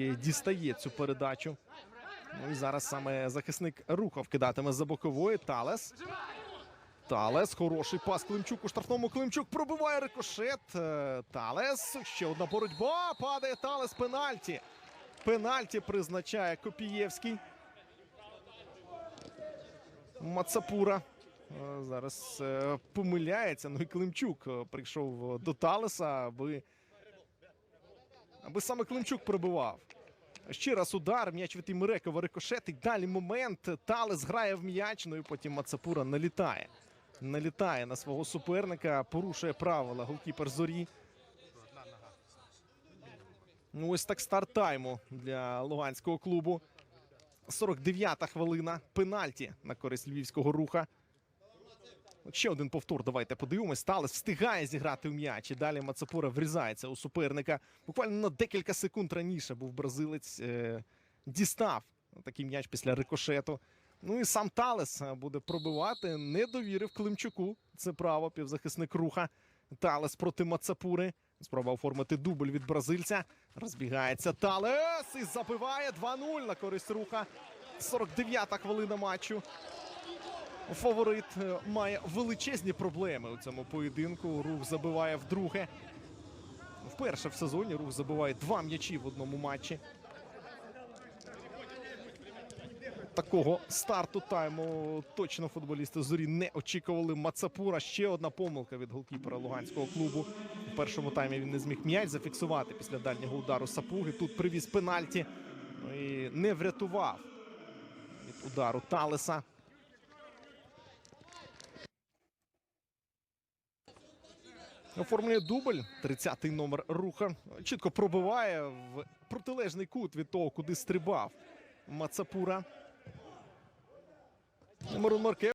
Дістає цю передачу. Ну і зараз саме захисник Рухов кидатиме за бокової. Талес. Талес. Хороший пас Климчук у штрафному. Климчук пробиває рикошет. Е, Талес. Ще одна боротьба. Падає Талес. Пенальті. Пенальті призначає Копієвський. Мацапура. е, Зараз е, помиляється. Ну і Климчук прийшов до Талеса, аби, аби саме Климчук пробивав. Ще раз удар, м'яч від Імерекова рикошетить. Далі момент. Талес грає в м'яч, ну і потім Мацапура налітає. Налітає на свого суперника, порушує правила голкіпер зорі. Ну, ось так старт тайму для луганського клубу. 49-та хвилина. Пенальті на користь львівського руха. Ще один повтор. Давайте подивимось. Талес встигає зіграти в м'яч. І далі Мацапура врізається у суперника. Буквально на декілька секунд раніше був бразилець. Е, дістав такий м'яч після рикошету. Ну і сам Талес е, буде пробивати. Не довірив Климчуку. Це право, півзахисник руха. Талес проти Мацапури. Спроба оформити дубль від бразильця. Розбігається Талес і забиває 2-0 на користь руха. 49-та хвилина матчу. Фаворит е, має величезні проблеми у цьому поєдинку. Рух забиває вдруге. Вперше в сезоні рух забиває два м'ячі в одному матчі. Такого старту тайму точно футболісти зорі не очікували. Мацапура ще одна помилка від голкіпера луганського клубу. У першому таймі він не зміг м'яч зафіксувати після дальнього удару Сапуги. Тут привіз пенальті ну і не врятував від удару Талеса. Оформлює дубль. 30-й номер руха. Чітко пробиває в протилежний кут від того, куди стрибав Мацапура. Марун Маркев.